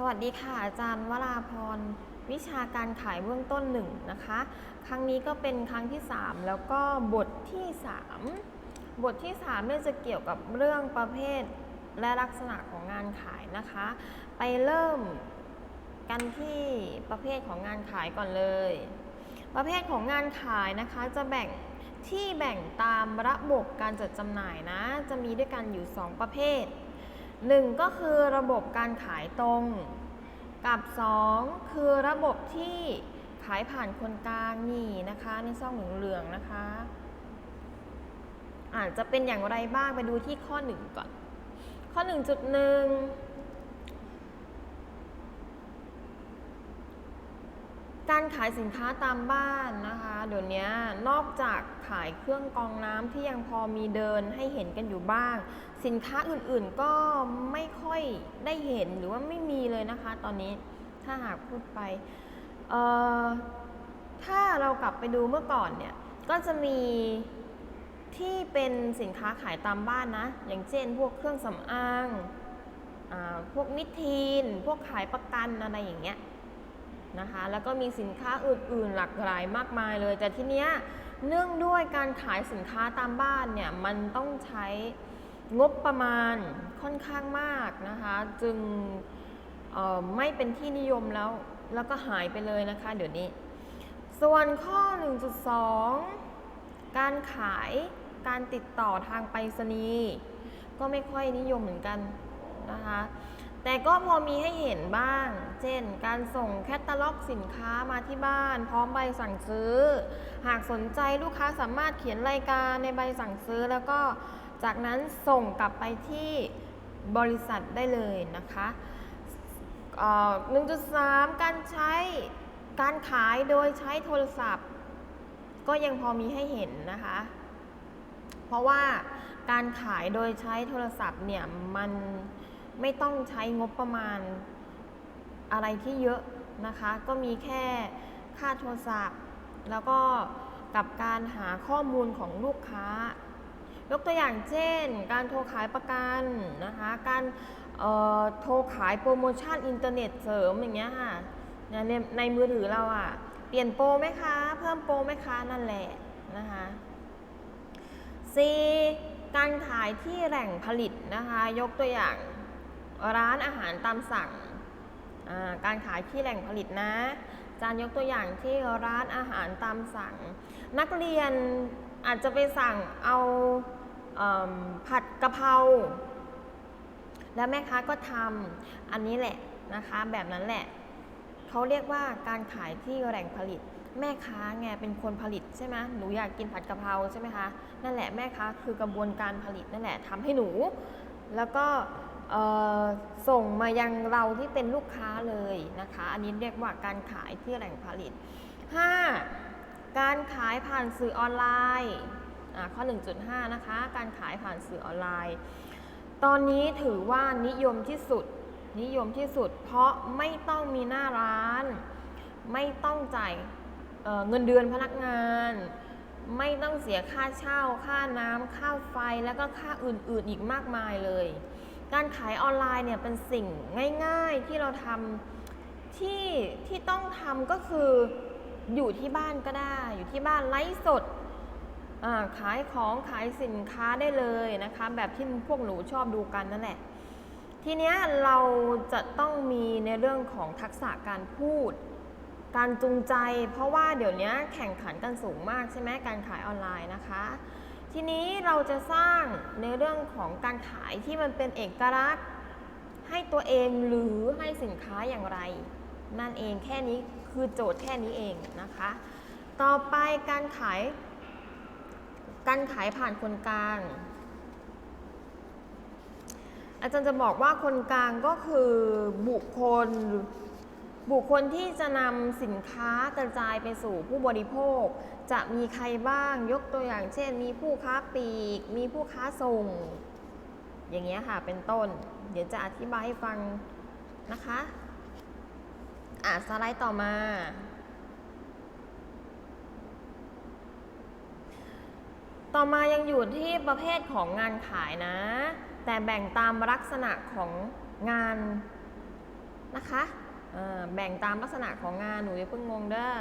สวัสดีค่ะ อาจารย์วราพรวิชาการขายเบื้องต้นหนึ่งนะคะ ครั้งนี้ก็เป็นครั้งที่ 3 แล้วก็บทที่ 3 บทที่3เนี่ยจะเกี่ยวกับเรื่องประเภทและลักษณะของงานขายนะคะ ไปเริ่มกันที่ประเภทของงานขายก่อนเลย ประเภทของงานขายนะคะจะแบ่งที่แบ่งตามระบบการจัดจำหน่ายนะ จะมีด้วยกันอยู่ 2 ประเภท หนึ่งก็คือระบบการขายตรง กับ 2 คือระบบที่ขายผ่านคนกลางนี่นะคะในซ่องเหลืองๆนะคะ อาจจะเป็นอย่างไรบ้างไปดูที่ข้อ 1 ก่อน ข้อ 1.1 การขายสินค้าตามบ้านนะคะ เดี๋ยวนี้นอกจากขายเครื่องกรองน้ำที่ยังพอมีเดินให้เห็นกันอยู่บ้าง สินค้าอื่นๆก็ไม่ค่อยได้เห็นหรือว่าไม่มีเลยนะคะ ตอนนี้ถ้าหากพูดไปเอ่อถ้าเรากลับไปดูเมื่อก่อนเนี่ยก็จะมีที่เป็นสินค้าขายตามบ้านนะ อย่างเช่นพวกเครื่องสำอางอพวกมิตรทีน พวกขายประกันอะไรอย่างเงี้ย นะคะ แล้วก็มีสินค้าอื่นๆหลากหลายมากมายเลย แต่ทีเนี้ยเนื่องด้วยการขายสินค้าตามบ้านเนี่ยมันต้องใช้งบประมาณค่อนข้างมากนะคะ จึงไม่เป็นที่นิยมแล้ว แล้วก็หายไปเลยนะคะ เดี๋ยวนี้ ส่วนข้อ 1.2 การขายการติดต่อทางไปรษณีย์ก็ไม่ค่อยนิยมเหมือนกันนะคะ แต่ก็พอมีให้เห็นบ้าง เช่น การส่งแคตตาล็อกสินค้ามาที่บ้าน พร้อมใบสั่งซื้อ หากสนใจลูกค้าสามารถเขียนรายการในใบสั่งซื้อ แล้วก็จากนั้นส่งกลับไปที่บริษัทได้เลยนะคะ1.3 การใช้การขายโดยใช้โทรศัพท์ ก็ยังพอมีให้เห็นนะคะ เพราะว่าการขายโดยใช้โทรศัพท์เนี่ยมัน ไม่ต้องใช้งบประมาณอะไรที่เยอะนะคะ ก็มีแค่ค่าโทรศัพท์ แล้วก็กับการหาข้อมูลของลูกค้า ยกตัวอย่างเช่น การโทรขายประกันนะคะ การโทรขายโปรโมชั่นอินเทอร์เน็ตเสริมอย่างเงี้ยค่ะในในในมือถือเราอะ่ะ เปลี่ยนโปรไหมคะ เพิ่มโปรไหมคะนั่นแหละนะคะ C การขายที่แหล่งผลิตนะคะ ยกตัวอย่าง ร้านอาหารตามสั่ง การขายที่แหล่งผลิตนะ อาจารย์ยกตัวอย่างที่ร้านอาหารตามสั่ง นักเรียนอาจจะไปสั่งเอาเอผัดกะเพราแล้วแม่ค้าก็ทำอันนี้แหละนะคะแบบนั้นแหละเขาเรียกว่าการขายที่แหล่งผลิต แม่ค้าไงเป็นคนผลิตใช่ไหมหนูอยากกินผัดกะเพราใช่ไหมคะนั่นแหละแม่ค้าคือกระบวนการผลิตนั่นแหละทำให้หนู แล้วก็ ส่งมายังเราที่เป็นลูกค้าเลยนะคะ อันนี้เรียกว่าการขายที่แหล่งผลิต 5. การขายผ่านสื่อออนไลน์ข้อ 1.5 นะคะ การขายผ่านสื่อออนไลน์ ตอนนี้ถือว่านิยมที่สุด นิยมที่สุด เพราะไม่ต้องมีหน้าร้าน ไม่ต้องจ่ายเเงินเดือนพนักงาน ไม่ต้องเสียค่าเช่า ค่าน้ำค่าไฟ แล้วก็ค่าอื่นๆอีกมากมายเลย การขายออนไลน์เนี่ยเป็นสิ่งง่ายๆที่เราทำที่ที่ต้องทำก็คืออยู่ที่บ้านก็ได้ อยู่ที่บ้านไลฟ์สดขายของขายสินค้าได้เลยนะคะ แบบที่พวกหนูชอบดูกันนั่นแหละ ทีเนี้ยเราจะต้องมีในเรื่องของทักษะการพูด การจูงใจ เพราะว่าเดี๋ยวนี้แข่งขันกันสูงมากใช่ไหมการขายออนไลน์นะคะ ทีนี้เราจะสร้างในเรื่องของการขายที่มันเป็นเอกลักษณ์ ให้ตัวเองหรือให้สินค้าอย่างไร นั่นเองแค่นี้คือโจทย์แค่นี้เองนะคะ ต่อไปการขาย การขายผ่านคนกลาง อาจารย์จะบอกว่าคนกลางก็คือบุคคล บุคคลที่จะนำสินค้ากระจายไปสู่ผู้บริโภค จะมีใครบ้างยกตัวอย่างเช่น มีผู้ค้าปลีก มีผู้ค้าส่ง อย่างเงี้ยค่ะเป็นต้น เดี๋ยวจะอธิบายให้ฟังนะคะอะสไลด์ต่อมา ต่อมายังอยู่ที่ประเภทของงานขายนะ แต่แบ่งตามลักษณะของงานนะคะ แบ่งตามลักษณะของงานหนูอย่าเพิ่งงงเด้อ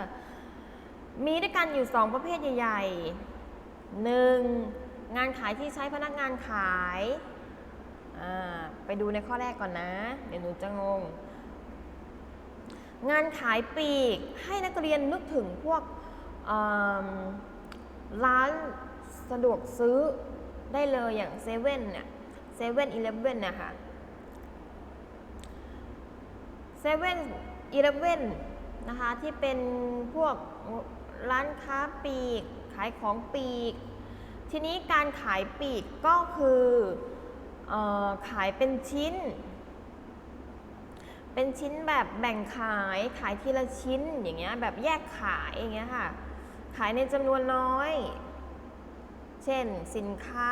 มีด้วยกันอยู่ 2 ประเภทใหญ่ๆหนึ่งงานขายที่ใช้พนักงานขาย ไปดูในข้อแรกก่อนนะ เดี๋ยวหนูจะงง งานขายปลีกให้นักเรียนนึกถึงพวกร้านสะดวกซื้อได้เลยอย่างเซเว่นเนี่ยเซเว่นอีเลฟเว่นนี่ยค่ะ เซเว่นอีเลฟเว่นนะคะที่เป็นพวกร้านค้าปลีก ขายของปลีก ทีนี้การขายปลีกก็คือออขายเป็นชิ้น เป็นชิ้นแบบแบ่งขายขายทีละชิ้นอย่างเงี้ยแบบแยกขายอย่างเงี้ยค่ะ ขายในจำนวนน้อย เช่นสินค้า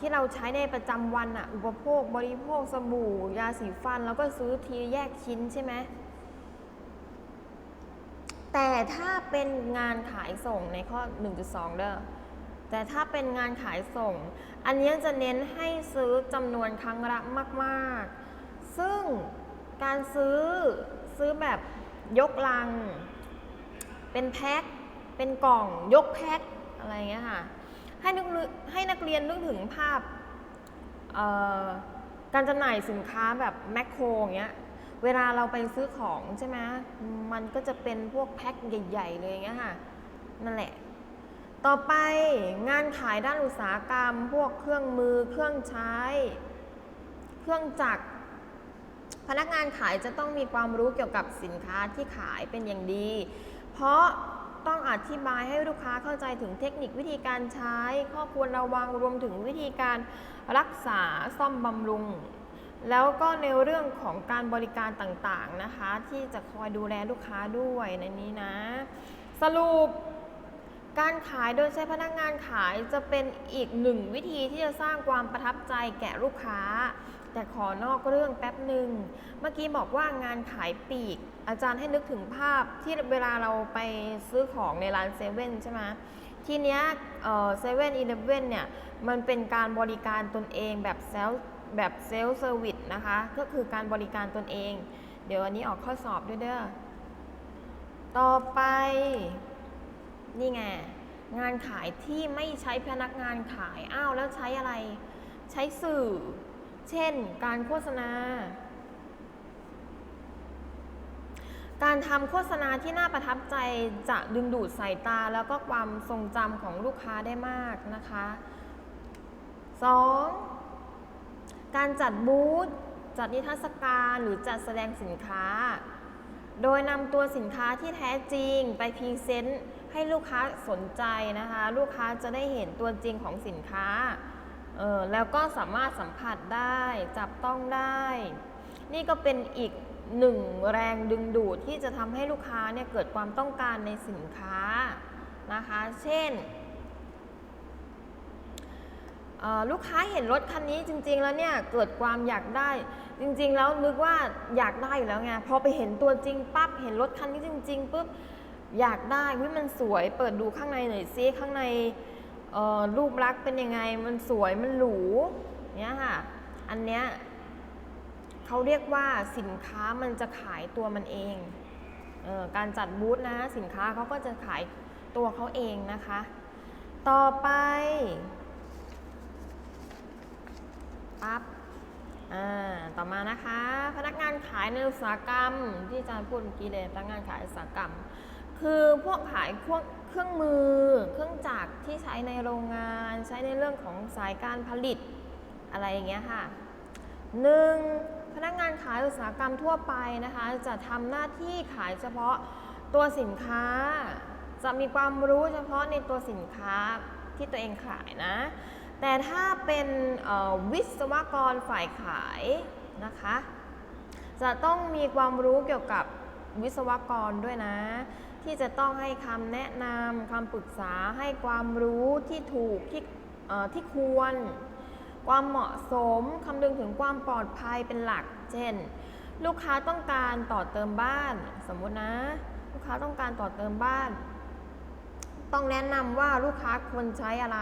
ที่เราใช้ในประจำวันอะอุปโภคบริโภคสบู่ ยาสีฟัน แล้วก็ซื้อทีแยกชิ้นใช่ไหมแต่ถ้าเป็นงานขายส่งในข้อ 1.2 เด้อแต่ถ้าเป็นงานขายส่ง อันนี้จะเน้นให้ซื้อจำนวนครั้งละมาก ๆ ซึ่งการซื้อซื้อแบบยกลัง เป็นแพ็คเป็นกล่องยกแพ็คอะไรเงี้ยค่ะ ให้นักให้นักเรียนนึกถึงภาพการจำหน่ายสินค้าแบบแมคโครอย่างเงี้ย เวลาเราไปซื้อของใช่ไหมมันก็จะเป็นพวกแพ็คใหญ่ ๆ เลยอย่างเงี้ยค่ะ นั่นแหละ ต่อไปงานขายด้านอุตสาหกรรม พวกเครื่องมือ เครื่องใช้ เครื่องจักร พนักงานขายจะต้องมีความรู้เกี่ยวกับสินค้าที่ขายเป็นอย่างดี เพราะ ต้องอธิบายให้ลูกค้าเข้าใจถึงเทคนิควิธีการใช้ ข้อควรระวังรวมถึงวิธีการรักษาซ่อมบำรุง แล้วก็ในเรื่องของการบริการต่างๆนะคะ ที่จะคอยดูแลลูกค้าด้วยในนี้นะ สรุปการขายโดยใช้พนักงานขายจะเป็นอีกหนึ่งวิธีที่จะสร้างความประทับใจแก่ลูกค้า แต่ขอนอกเรื่องแป๊บหนึ่ง เมื่อกี้บอกว่างานขายปลีก อาจารย์ให้นึกถึงภาพที่เวลาเราไปซื้อของในร้านเซเว่นใช่ไหมทีเนี้ยเซเว่นอีเลฟเว่นเนี่ย มันเป็นการบริการตนเองแบบเซลแบบเซลเซอร์วิสนะคะ ก็คือการบริการตนเอง เดี๋ยวอันนี้ออกข้อสอบด้วยเด้อ ต่อไป นี่ไง งานขายที่ไม่ใช้พนักงานขาย อ้าวแล้วใช้อะไร ใช้สื่อ เช่น การโฆษณา การทำโฆษณาที่น่าประทับใจจะดึงดูดสายตาแล้วก็ความทรงจำของลูกค้าได้มากนะคะ 2. การจัดบูธจัดนิทรรศการหรือจัดแสดงสินค้า โดยนำตัวสินค้าที่แท้จริงไปพรีเซนต์ให้ลูกค้าสนใจนะคะ ลูกค้าจะได้เห็นตัวจริงของสินค้า เออแล้วก็สามารถสัมผัสได้จับต้องได้ นี่ก็เป็นอีกหนึ่งแรงดึงดูดที่จะทำให้ลูกค้าเนี่ยเกิดความต้องการในสินค้านะคะ เช่นลูกค้าเห็นรถคันนี้จริง ๆ แล้วเนี่ยเกิดความอยากได้ จริง ๆ แล้วนึกว่าอยากได้อยู่แล้วไงพอไปเห็นตัวจริงปั๊บเห็นรถคันนี้จริง ๆปุ๊บอยากได้วิมันสวย เปิดดูข้างในหน่อยซิข้างใน รูปลักษณ์เป็นยังไงมันสวยมันหรูเนี่ยค่ะ อันเนี้ยเขาเรียกว่าสินค้ามันจะขายตัวมันเองเออการจัดบูธนะสินค้าเขาก็จะขายตัวเขาเองนะคะ ต่อไปปั๊บอ่าต่อมานะคะ พนักงานขายในอุตสาหกรรมที่อาจารย์พูดเมื่อกี้เลยพนักงานขายอุตสาหกรรม คือพวกขายพวก เครื่องมือ เครื่องจักรที่ใช้ในโรงงาน ใช้ในเรื่องของสายการผลิตอะไรอย่างเงี้ยค่ะหนึ่งพนักงานขายอุตสาหกรรมทั่วไปนะคะ จะทำหน้าที่ขายเฉพาะตัวสินค้า จะมีความรู้เฉพาะในตัวสินค้าที่ตัวเองขายนะ แต่ถ้าเป็นวิศวกรฝ่ายขายนะคะ จะต้องมีความรู้เกี่ยวกับวิศวกรด้วยนะ ที่จะต้องให้คำแนะนำคำปรึกษาให้ความรู้ที่ถูกที่ที่ควร ความเหมาะสมคำนึงถึงความปลอดภัยเป็นหลัก เช่น ลูกค้าต้องการต่อเติมบ้าน สมมตินะ ลูกค้าต้องการต่อเติมบ้าน ต้องแนะนำว่าลูกค้าควรใช้อะไร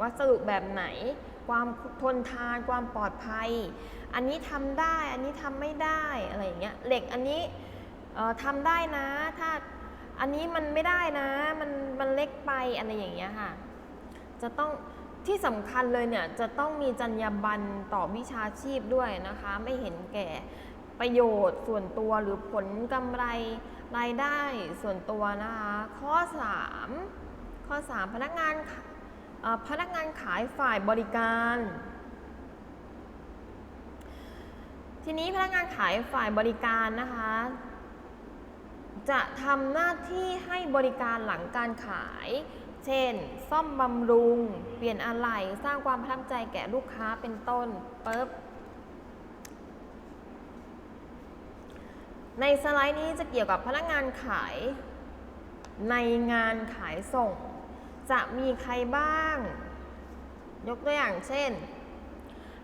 วัสดุแบบไหน ความทนทานความปลอดภัย อันนี้ทำได้อันนี้ทำไม่ได้อะไรอย่างเงี้ยเหล็กอันนี้ทำได้นะถ้า อันนี้มันไม่ได้นะ มันมันเล็กไปอะไรอย่างเงี้ยค่ะ จะต้องที่สำคัญเลยเนี่ยจะต้องมีจรรยาบรรณต่อวิชาชีพด้วยนะคะ ไม่เห็นแก่ประโยชน์ส่วนตัวหรือผลกำไรรายได้ส่วนตัวนะคะ ข้อ 3 ข้อ 3 พนักงานพนักงานขายฝ่ายบริการ ทีนี้พนักงานขายฝ่ายบริการนะคะ จะทำหน้าที่ให้บริการหลังการขาย เช่น ซ่อมบำรุง เปลี่ยนอะไหล่ สร้างความประทับใจแก่ลูกค้าเป็นต้นปึ๊บในสไลด์นี้จะเกี่ยวกับพนักงานขาย ในงานขายส่ง จะมีใครบ้าง ยกตัวอย่างเช่น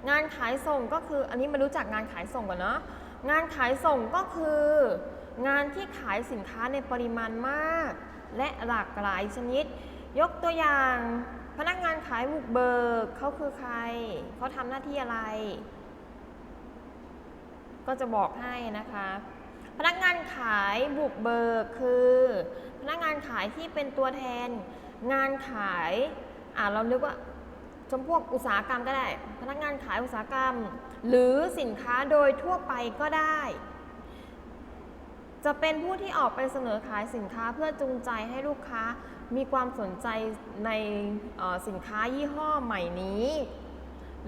งานขายส่งก็คืออันนี้มารู้จักงานขายส่งก่อนเนาะงานขายส่งก็คือ งานที่ขายสินค้าในปริมาณมาก และหลากหลายชนิด ยกตัวอย่าง พนักงานขายบุกเบิกเขาคือใคร เขาทำหน้าที่อะไร ก็จะบอกให้นะคะ พนักงานขายบุกเบิกคือ พนักงานขายที่เป็นตัวแทน งานขายอ่าเรานึกว่าจำพวกอุตสาหกรรมก็ได้ พนักงานขายอุตสาหกรรม หรือสินค้าโดยทั่วไปก็ได้ จะเป็นผู้ที่ออกไปเสนอขายสินค้าเพื่อจูงใจให้ลูกค้ามีความสนใจในสินค้ายี่ห้อใหม่นี้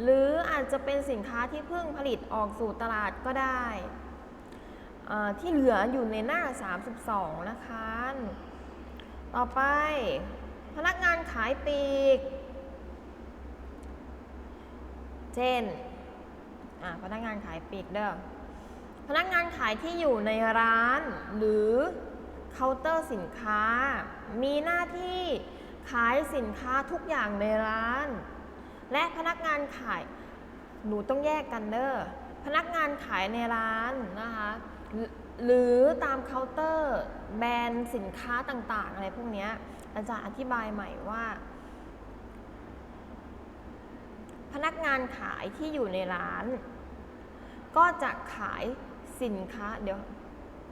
หรืออาจจะเป็นสินค้าที่เพิ่งผลิตออกสู่ตลาดก็ได้ที่เหลืออยู่ในหน้า 32 นะคะ ต่อไป พนักงานขายปลีก เช่นพนักงานขายปลีกเด้อ พนักงานขายที่อยู่ในร้าน หรือเคาน์เตอร์สินค้า มีหน้าที่ขายสินค้าทุกอย่างในร้าน และพนักงานขายหนูต้องแยกกันเด้อพนักงานขายในร้านนะคะหรือตามเคาน์เตอร์แบรนด์สินค้าต่างๆ อะไรพวกนี้อาจารย์อธิบายใหม่ว่า พนักงานขายที่อยู่ในร้าน ก็จะขาย สินค้าเดี๋ยว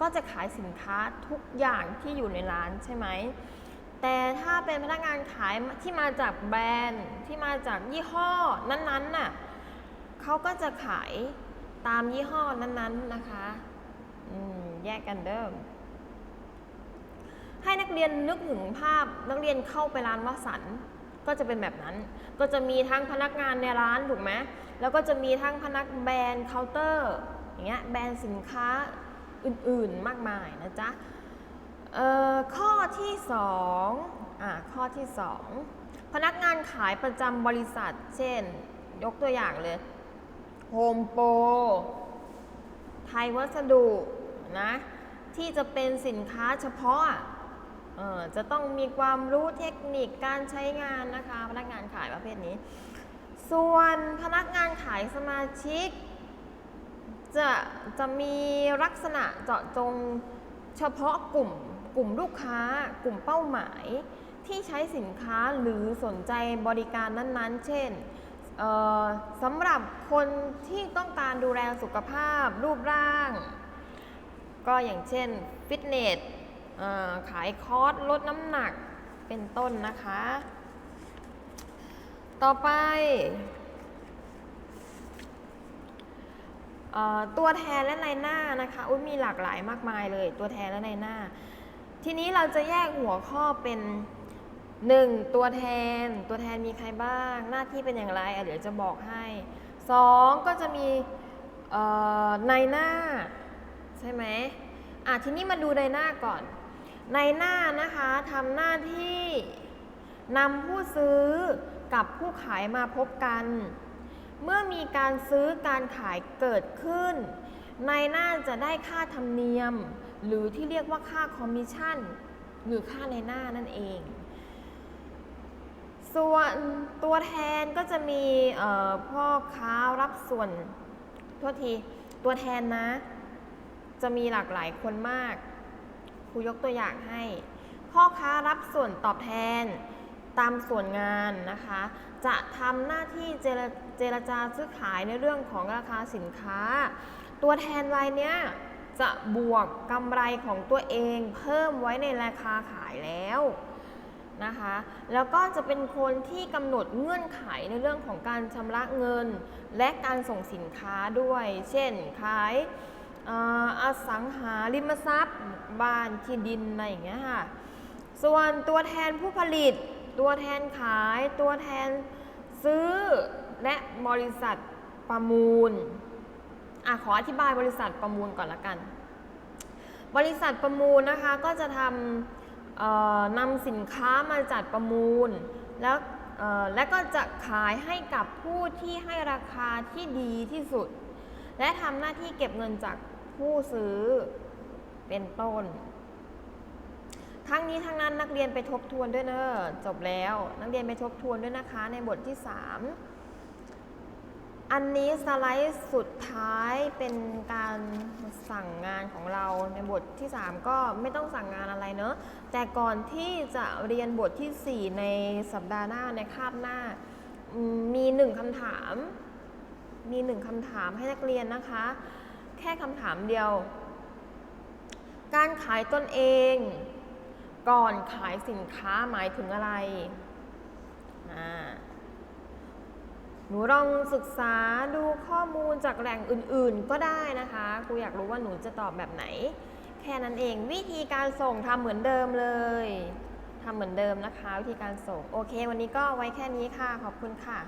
ก็จะขายสินค้าทุกอย่างที่อยู่ในร้านใช่ไหม แต่ถ้าเป็นพนักงานขายที่มาจากแบรนด์ที่มาจากยี่ห้อนั้นๆน่ะเขาก็จะขายตามยี่ห้อนั้นๆนะคะอืมแยกกันเดิม ให้นักเรียนนึกถึงภาพนักเรียนเข้าไปร้านวสันก็จะเป็นแบบนั้น ก็จะมีทั้งพนักงานในร้านถูกไหมแล้วก็จะมีทั้งพนักแบรนด์เคาน์เตอร์ อย่างเงี้ยแบรนด์สินค้าอื่นๆมากมายนะจ๊ะข้อที่สองอ่าข้อที่สองพนักงานขายประจำบริษัท เช่น ยกตัวอย่างเลยโฮมโปรไทยวัสดุนะที่จะเป็นสินค้าเฉพาะจะต้องมีความรู้เทคนิคการใช้งานนะคะ พนักงานขายประเภทนี้ ส่วนพนักงานขายสมาชิก จะจะมีลักษณะเจาะจงเฉพาะกลุ่ม กลุ่มลูกค้า กลุ่มเป้าหมาย ที่ใช้สินค้าหรือสนใจบริการนั้นๆ เช่นสำหรับคนที่ต้องการดูแลสุขภาพรูปร่าง ก็อย่างเช่นฟิตเนสขายคอร์สลดน้ำหนักเป็นต้นนะคะ ต่อไปเอ่อ ตัวแทนและในหน้านะคะอุยมีหลากหลายมากมายเลย ตัวแทนและในหน้า ทีนี้เราจะแยกหัวข้อเป็น 1. ตัวแทน ตัวแทนมีใครบ้าง หน้าที่เป็นอย่างไรเดี๋ยวจะบอกให้ 2. ก็จะมีในหน้าใช่ไหมอะทีนี้มาดูในหน้าก่อน ในหน้านะคะทำหน้าที่นำผู้ซื้อกับผู้ขายมาพบกัน เมื่อมีการซื้อการขายเกิดขึ้นในหน้าจะได้ค่าธรรมเนียม หรือที่เรียกว่าค่าคอมมิชชั่น หรือค่าในหน้านั่นเอง ส่วนตัวแทนก็จะมีพ่อค้ารับส่วนโทษทีตัวแทนนะ จะมีหลากหลายคนมากครูยกตัวอย่างให้ พ่อค้ารับส่วนตอบแทนตามส่วนงานนะคะ จะทำหน้าที่เจร เจรจาซื้อขายในเรื่องของราคาสินค้า ตัวแทนรายเนี้ยจะบวกกำไรของตัวเองเพิ่มไว้ในราคาขายแล้วนะคะแล้วก็จะเป็นคนที่กำหนดเงื่อนไขในเรื่องของการชำระเงิน และการส่งสินค้าด้วย เช่น ขายอ่ออสังหาริมทรัพย์ บ้านที่ดินอะไรอย่างเงี้ยค่ะส่วนตัวแทนผู้ผลิต ตัวแทนขาย ตัวแทนซื้อ และบริษัทประมูลอะขออธิบายบริษัทประมูลก่อนละกัน บริษัทประมูลนะคะก็จะทำนำสินค้ามาจัดประมูล แล้วและก็จะขายให้กับผู้ที่ให้ราคาที่ดีที่สุด และทำหน้าที่เก็บเงินจากผู้ซื้อเป็นต้น ทั้งนี้ทั้งนั้นนักเรียนไปทบทวนด้วยเนอะจบแล้ว นักเรียนไปทบทวนด้วยนะคะในบทที่ 3 อันนี้สไลด์สุดท้ายเป็นการสั่งงานของเราในบทที่ 3 ก็ไม่ต้องสั่งงานอะไรเนอะแต่ก่อนที่จะเรียนบทที่ 4 ในสัปดาห์หน้าในคาบหน้า มีหนึ่งคำถาม มีหนึ่งคำถามให้นักเรียนนะคะ แค่คำถามเดียว การขายตนเอง ก่อนขายสินค้าหมายถึงอะไรอ่า หนูลองศึกษาดูข้อมูลจากแหล่งอื่นๆ ก็ได้นะคะครูอยากรู้ว่าหนูจะตอบแบบไหน แค่นั้นเองวิธีการส่งทำเหมือนเดิมเลยทำเหมือนเดิมนะคะ วิธีการส่ง โอเค วันนี้ก็ไว้แค่นี้ค่ะ ขอบคุณค่ะ